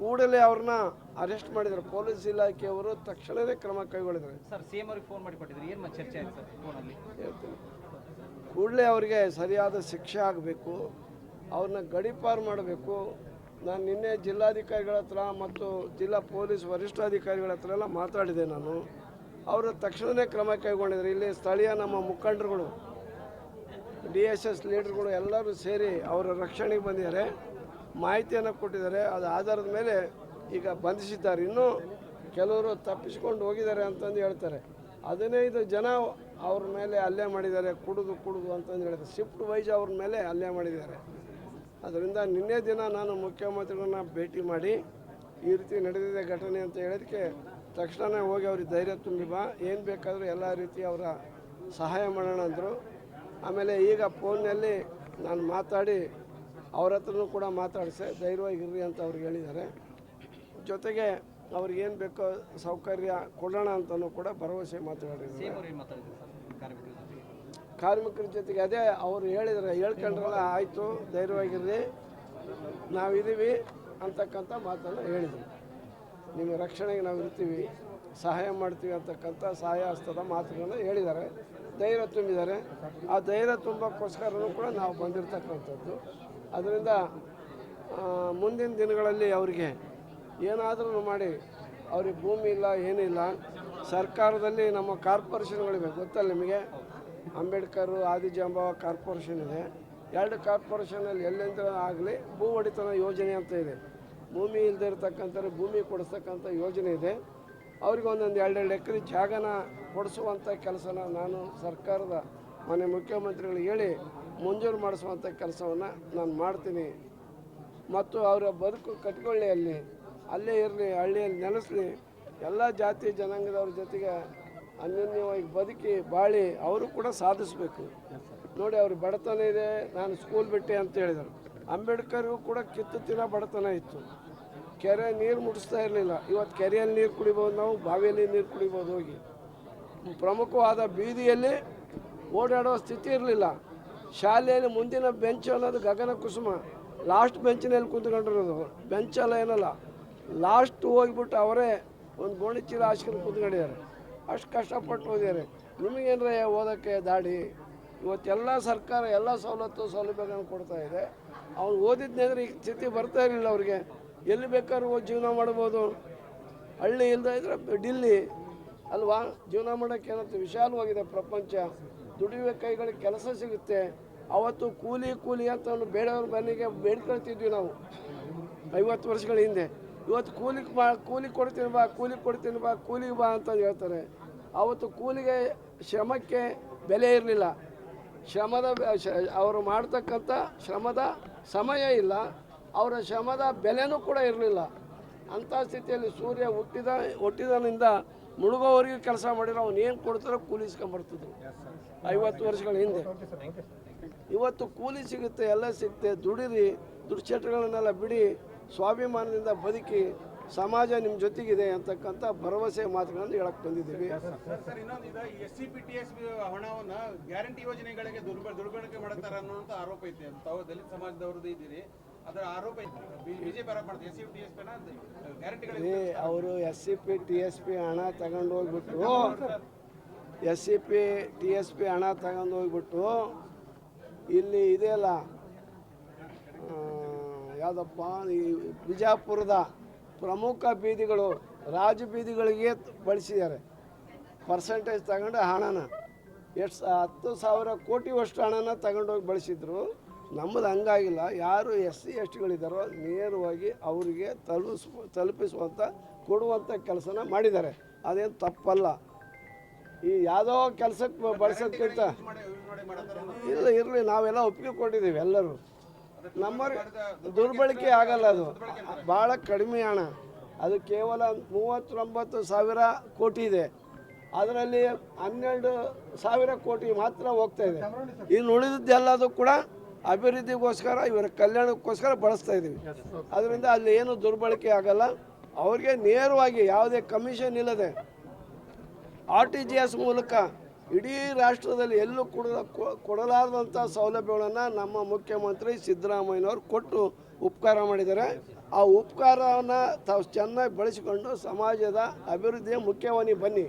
ಕೂಡಲೇ ಅವ್ರನ್ನ ಅರೆಸ್ಟ್ ಮಾಡಿದ್ರು. ಪೊಲೀಸ್ ಇಲಾಖೆಯವರು ತಕ್ಷಣವೇ ಕ್ರಮ ಕೈಗೊಳ್ಳಿದ್ರು. ಸರ್ ಸಿಎಂ ಅವ್ರಿಗೆ ಫೋನ್ ಮಾಡಿ ಕೊಟ್ಟಿದ್ರು. ಏನು ಚರ್ಚೆ ಆಯ್ತು ಸರ್ ಫೋನಲ್ಲಿ ಹೇಳ್ತೀನಿ. ಕೂಡಲೇ ಅವರಿಗೆ ಸರಿಯಾದ ಶಿಕ್ಷೆ ಆಗಬೇಕು. ಅವ್ರನ್ನ ಗಡಿಪಾರು ಮಾಡಬೇಕು. ನಾನು ನಿನ್ನೆ ಜಿಲ್ಲಾಧಿಕಾರಿಗಳ ಹತ್ರ ಮತ್ತು ಜಿಲ್ಲಾ ಪೊಲೀಸ್ ವರಿಷ್ಠಾಧಿಕಾರಿಗಳ ಹತ್ರ ಎಲ್ಲ ಮಾತಾಡಿದೆ ನಾನು. ಅವರು ತಕ್ಷಣವೇ ಕ್ರಮ ಕೈಗೊಂಡಿದ್ದಾರೆ ಇಲ್ಲಿ ಸ್ಥಳೀಯ ನಮ್ಮ ಮುಖಂಡರುಗಳು ಡಿ ಎಸ್ ಎಸ್ ಲೀಡರ್ಗಳು ಎಲ್ಲರೂ ಸೇರಿ ಅವರ ರಕ್ಷಣೆಗೆ ಬಂದಿದ್ದಾರೆ. ಮಾಹಿತಿಯನ್ನು ಕೊಟ್ಟಿದ್ದಾರೆ. ಅದು ಆಧಾರದ ಮೇಲೆ ಈಗ ಬಂಧಿಸಿದ್ದಾರೆ. ಇನ್ನೂ ಕೆಲವರು ತಪ್ಪಿಸಿಕೊಂಡು ಹೋಗಿದ್ದಾರೆ ಅಂತಂದು ಹೇಳ್ತಾರೆ. ಹದಿನೈದು ಜನ ಅವ್ರ ಮೇಲೆ ಹಲ್ಲೆ ಮಾಡಿದ್ದಾರೆ. ಕುಡಿದು ಕುಡಿದು ಅಂತಂದು ಹೇಳ್ತಾರೆ. ಶಿಫ್ಟ್ ವೈಸ್ ಅವ್ರ ಮೇಲೆ ಹಲ್ಲೆ ಮಾಡಿದ್ದಾರೆ. ಅದರಿಂದ ನಿನ್ನೆ ದಿನ ನಾನು ಮುಖ್ಯಮಂತ್ರಿಗಳನ್ನ ಭೇಟಿ ಮಾಡಿ ಈ ರೀತಿ ನಡೆದಿದೆ ಘಟನೆ ಅಂತ ಹೇಳೋದಕ್ಕೆ ತಕ್ಷಣವೇ ಹೋಗಿ ಅವ್ರಿಗೆ ಧೈರ್ಯ ತುಂಬಿ ಬಾ. ಏನು ಬೇಕಾದರೂ ಎಲ್ಲ ರೀತಿ ಅವರ ಸಹಾಯ ಮಾಡೋಣ ಅಂದರು. ಆಮೇಲೆ ಈಗ ಫೋನ್ನಲ್ಲಿ ನಾನು ಮಾತಾಡಿ ಅವ್ರ ಹತ್ರನೂ ಕೂಡ ಧೈರ್ಯವಾಗಿ ಧೈರ್ಯವಾಗಿರ್ರಿ ಅಂತ ಅವ್ರಿಗೆ ಹೇಳಿದ್ದಾರೆ. ಜೊತೆಗೆ ಅವ್ರಿಗೇನು ಬೇಕೋ ಸೌಕರ್ಯ ಕೊಡೋಣ ಅಂತಲೂ ಕೂಡ ಭರವಸೆ ಮಾತಾಡಿದ್ದಾರೆ. ಮಾತಾಡಿದ್ರು ಕಾರ್ಮಿಕರ ಜೊತೆಗೆ ಕಾರ್ಮಿಕರ ಜೊತೆಗೆ ಅದೇ ಅವರು ಹೇಳಿದರೆ ಹೇಳ್ಕೊಂಡ್ರಲ್ಲ ಆಯಿತು ಧೈರ್ಯವಾಗಿರ್ರಿ ನಾವಿದ್ದೀವಿ ಅಂತಕ್ಕಂಥ ಮಾತನ್ನು ಹೇಳಿದರು. ನಿಮ್ಮ ರಕ್ಷಣೆಗೆ ನಾವು ಇರ್ತೀವಿ ಸಹಾಯ ಮಾಡ್ತೀವಿ ಅಂತಕ್ಕಂಥ ಸಹಾಯ ಹಸ್ತದ ಮಾತುಗಳನ್ನು ಹೇಳಿದ್ದಾರೆ. ಧೈರ್ಯ ತುಂಬಿದ್ದಾರೆ. ಆ ಧೈರ್ಯ ತುಂಬಕ್ಕೋಸ್ಕರನೂ ಕೂಡ ನಾವು ಬಂದಿರತಕ್ಕಂಥದ್ದು. ಅದರಿಂದ ಮುಂದಿನ ದಿನಗಳಲ್ಲಿ ಅವರಿಗೆ ಏನಾದರೂ ಮಾಡಿ, ಅವ್ರಿಗೆ ಭೂಮಿ ಇಲ್ಲ ಏನಿಲ್ಲ ಸರ್ಕಾರದಲ್ಲಿ ನಮ್ಮ ಕಾರ್ಪೊರೇಷನ್ಗಳಿವೆ ಗೊತ್ತಲ್ಲ ನಿಮಗೆ? ಅಂಬೇಡ್ಕರ್, ಆದಿಜಾಂಬವ ಕಾರ್ಪೊರೇಷನ್ ಇದೆ. ಎರಡು ಕಾರ್ಪೊರೇಷನಲ್ಲಿ ಎಲ್ಲಿಂದ ಆಗಲಿ, ಭೂ ಒಡೆತನ ಯೋಜನೆ ಅಂತ ಇದೆ. ಭೂಮಿ ಇಲ್ಲದೆ ಭೂಮಿ ಕೊಡಿಸ್ತಕ್ಕಂಥ ಯೋಜನೆ ಇದೆ. ಅವ್ರಿಗೆ ಒಂದೊಂದು ಎರಡೆರಡು ಎಕರೆ ಜಾಗನ ಕೊಡಿಸುವಂಥ ಕೆಲಸನ ನಾನು ಸರ್ಕಾರದ ಮನೆ ಮುಖ್ಯಮಂತ್ರಿಗಳಿಗೆ ಹೇಳಿ ಮಂಜೂರು ಮಾಡಿಸುವಂಥ ಕೆಲಸವನ್ನು ನಾನು ಮಾಡ್ತೀನಿ. ಮತ್ತು ಅವರ ಬದುಕು ಕಟ್ಕೊಳ್ಳಿ ಅಲ್ಲಿ. ಅಲ್ಲೇ ಇರಲಿ, ಹಳ್ಳಿಯಲ್ಲಿ ನೆಲೆಸಲಿ. ಎಲ್ಲ ಜಾತಿ ಜನಾಂಗದವ್ರ ಜೊತೆಗೆ ಅನ್ಯೋನ್ಯವಾಗಿ ಬದುಕಿ, ಬಾಳಿ ಅವರು ಕೂಡ ಸಾಧಿಸಬೇಕು. ನೋಡಿ ಅವ್ರ ಬಡತನ ಇದೆ, ನಾನು ಸ್ಕೂಲ್ ಬಿಟ್ಟೆ ಅಂತ ಹೇಳಿದರು. ಅಂಬೇಡ್ಕರ್ಗೂ ಕೂಡ ಕಿತ್ತು ತಿನ್ನೋ ಬಡತನ ಇತ್ತು. ಕೆರೆ ನೀರು ಮುಟ್ಟಿಸ್ತಾ ಇರಲಿಲ್ಲ. ಇವತ್ತು ಕೆರೆಯಲ್ಲಿ ನೀರು ಕುಡಿಬೋದು ನಾವು, ಬಾವಿಯಲ್ಲಿ ನೀರು ಕುಡಿಬೋದು ಹೋಗಿ. ಪ್ರಮುಖವಾದ ಬೀದಿಯಲ್ಲಿ ಓಡಾಡೋ ಸ್ಥಿತಿ ಇರಲಿಲ್ಲ. ಶಾಲೆಯಲ್ಲಿ ಮುಂದಿನ ಬೆಂಚ್ ಅನ್ನೋದು ಗಗನ ಕುಸುಮ. ಲಾಸ್ಟ್ ಬೆಂಚಿನಲ್ಲಿ ಬೆಂಚ್ ಬೆಂಚಲ್ಲ ಏನಲ್ಲ, ಲಾಸ್ಟ್ ಹೋಗ್ಬಿಟ್ಟು ಅವರೇ ಒಂದು ಗೋಣಿ ಚೀಲ ಹಾಸ್ಕೊಂಡು ಕೂತ್ಕೊಂಡಿದ್ದಾರೆ. ಅಷ್ಟು ಕಷ್ಟಪಟ್ಟು ಓದಿದ್ದಾರೆ ನಿಮಗೇನ್ರ ಓದೋಕ್ಕೆ ದಾಡಿ? ಇವತ್ತೆಲ್ಲ ಸರ್ಕಾರ ಎಲ್ಲ ಸವಲತ್ತು ಸೌಲಭ್ಯಗಳನ್ನು ಕೊಡ್ತಾ ಇದೆ. ಅವ್ನು ಓದಿದ್ನೇಂದ್ರೆ ಈ ಸ್ಥಿತಿ ಬರ್ತಾ ಇರಲಿಲ್ಲ ಅವ್ರಿಗೆ. ಎಲ್ಲಿ ಬೇಕಾದ್ರೂ ಹೋಗಿ ಜೀವನ ಮಾಡ್ಬೋದು. ಹಳ್ಳಿ ಇಲ್ಲದೇ ಇದ್ರೆ ಡಿಲ್ಲಿ. ಅಲ್ವಾ? ಜೀವನ ಮಾಡೋಕ್ಕೆ ಏನಂತ ವಿಶಾಲವಾಗಿದೆ ಪ್ರಪಂಚ? ದುಡಿಯುವ ಕೈಗಳಿಗೆ ಕೆಲಸ ಸಿಗುತ್ತೆ. ಅವತ್ತು ಕೂಲಿ ಕೂಲಿ ಅಂತ ಬೇಡವ್ರ ಮನೆಗೆ ಬೇಡ್ಕೊಳ್ತಿದ್ವಿ ನಾವು. ಐವತ್ತು ವರ್ಷಗಳ ಹಿಂದೆ. ಇವತ್ತು ಕೂಲಿಗೆ ಬಾ, ಕೂಲಿ ಕೊಡ್ತೀನಿ ಬಾ, ಕೂಲಿ ಕೊಡ್ತೀನಿ ಬಾ ಕೂಲಿಗೆ ಬಾ ಅಂತ ಹೇಳ್ತಾರೆ. ಅವತ್ತು ಕೂಲಿಗೆ ಶ್ರಮಕ್ಕೆ ಬೆಲೆ ಇರಲಿಲ್ಲ. ಶ್ರಮದ ಅವರು ಮಾಡ್ತಕ್ಕಂಥ ಶ್ರಮದ ಸಮಯ ಇಲ್ಲ. ಅವರ ಶ್ರಮದ ಬೆಲೆನೂ ಕೂಡ ಇರಲಿಲ್ಲ. ಅಂಥ ಸ್ಥಿತಿಯಲ್ಲಿ ಸೂರ್ಯ ಹುಟ್ಟಿದ, ಹುಟ್ಟಿದನಿಂದ ಮುಳುಗೋವರೆಗೂ ಕೆಲಸ ಮಾಡಿದ್ರೆ ಅವ್ನು ಏನು ಕೊಡ್ತಾರೋ ಕೂಲಿ ಇಸ್ಕೊಂಬರ್ತಿದ್ರು ಐವತ್ತು ವರ್ಷಗಳ ಹಿಂದೆ. ಇವತ್ತು ಕೂಲಿ ಸಿಗುತ್ತೆ, ಎಲ್ಲ ಸಿಗುತ್ತೆ, ದುಡಿರಿ ದುಡ್ಚಟಗಳನ್ನೆಲ್ಲ ಬಿಡಿ, ಸ್ವಾಭಿಮಾನದಿಂದ ಬದುಕಿ, ಸಮಾಜ ನಿಮ್ಮ ಜೊತೆಗಿದೆ ಅಂತಕ್ಕಂಥ ಭರವಸೆ ಮಾತುಗಳನ್ನು ಹೇಳಕ್ ಬಂದಿದ್ದೀವಿ. ಹಣವನ್ನ ಗ್ಯಾರಂಟಿ ಯೋಜನೆಗಳಿಗೆ ದುರ್ಬ, ದುರ್ಬಳಕೆ ಮಾಡ್ತಾರೆ ಅನ್ನೋ ಆರೋಪ ಐತೆ. ತಾವು ದಲಿತ ಸಮಾಜದವ್ರದ್ದು ಇದ್ದೀರಿ. ಅವರು S C P T S P ಹಣ ತಗೊಂಡು ಹೋಗ್ಬಿಟ್ಟು S C P T S P ಹಣ ತಗೊಂಡು ಹೋಗ್ಬಿಟ್ಟು ಇಲ್ಲಿ ಇದೆಯಲ್ಲ ಅಲ್ಲ ಯಾವುದಪ್ಪ ಈ ಬಿಜಾಪುರದ ಪ್ರಮುಖ ಬೀದಿಗಳು ರಾಜ ಬೀದಿಗಳಿಗೆ ಬಳಸಿದ್ದಾರೆ. ಪರ್ಸೆಂಟೇಜ್ ತಗೊಂಡು ಹಣನ. ಎಷ್ಟು ಹತ್ತು ಸಾವಿರ ಕೋಟಿಯಷ್ಟು ಹಣನ ತಗೊಂಡೋಗಿ ಬಳಸಿದ್ರು. ನಮ್ಮದು ಹಂಗಾಗಿಲ್ಲ. ಯಾರು ಎಸ್ ಸಿ ಎಸ್ ಟಿಗಳಿದ್ದಾರೋ ನೇರವಾಗಿ ಅವರಿಗೆ ತಲುಪಿಸ್ ತಲುಪಿಸುವಂಥ ಕೊಡುವಂಥ ಕೆಲಸನ ಮಾಡಿದ್ದಾರೆ. ಅದೇನು ತಪ್ಪಲ್ಲ. ಈ ಯಾವುದೋ ಕೆಲಸಕ್ಕೆ ಬಳಸೋದ್ಕಿಂತ ಇಲ್ಲ, ಇರಲಿ, ನಾವೆಲ್ಲ ಒಪ್ಪಿಗೆ ಕೊಟ್ಟಿದ್ದೀವಿ ಎಲ್ಲರೂ. ನಮ್ಮ ದುರ್ಬಳಕೆ ಆಗಲ್ಲ ಅದು. ಭಾಳ ಕಡಿಮೆ ಹಣ. ಅದು ಕೇವಲ ಮೂವತ್ತೊಂಬತ್ತು ಸಾವಿರ ಕೋಟಿ ಇದೆ. ಅದರಲ್ಲಿ ಹನ್ನೆರಡು ಸಾವಿರ ಕೋಟಿ ಮಾತ್ರ ಹೋಗ್ತಾ ಇದೆ. ಇನ್ನು ಉಳಿದದ್ದೆಲ್ಲದು ಕೂಡ ಅಭಿವೃದ್ಧಿಗೋಸ್ಕರ ಇವರ ಕಲ್ಯಾಣಕ್ಕೋಸ್ಕರ ಬಳಸ್ತಾ ಇದ್ದೀವಿ. ಅದರಿಂದ ಅಲ್ಲಿ ಏನು ದುರ್ಬಳಕೆ ಆಗಲ್ಲ. ಅವ್ರಿಗೆ ನೇರವಾಗಿ ಯಾವುದೇ ಕಮಿಷನ್ ಇಲ್ಲದೆ ಆರ್ ಟಿ ಜಿ ಎಸ್ ಮೂಲಕ ಇಡೀ ರಾಷ್ಟ್ರದಲ್ಲಿ ಎಲ್ಲೂ ಕೊಡ ಕೊಡಲಾರದಂಥ ಸೌಲಭ್ಯಗಳನ್ನು ನಮ್ಮ ಮುಖ್ಯಮಂತ್ರಿ ಸಿದ್ದರಾಮಯ್ಯನವರು ಕೊಟ್ಟು ಉಪಕಾರ ಮಾಡಿದ್ದಾರೆ. ಆ ಉಪಕಾರವನ್ನು ತಾವು ಚೆನ್ನಾಗಿ ಬಳಸಿಕೊಂಡು ಸಮಾಜದ ಅಭಿವೃದ್ಧಿಯ ಮುಖ್ಯವಾಣಿ ಬನ್ನಿ.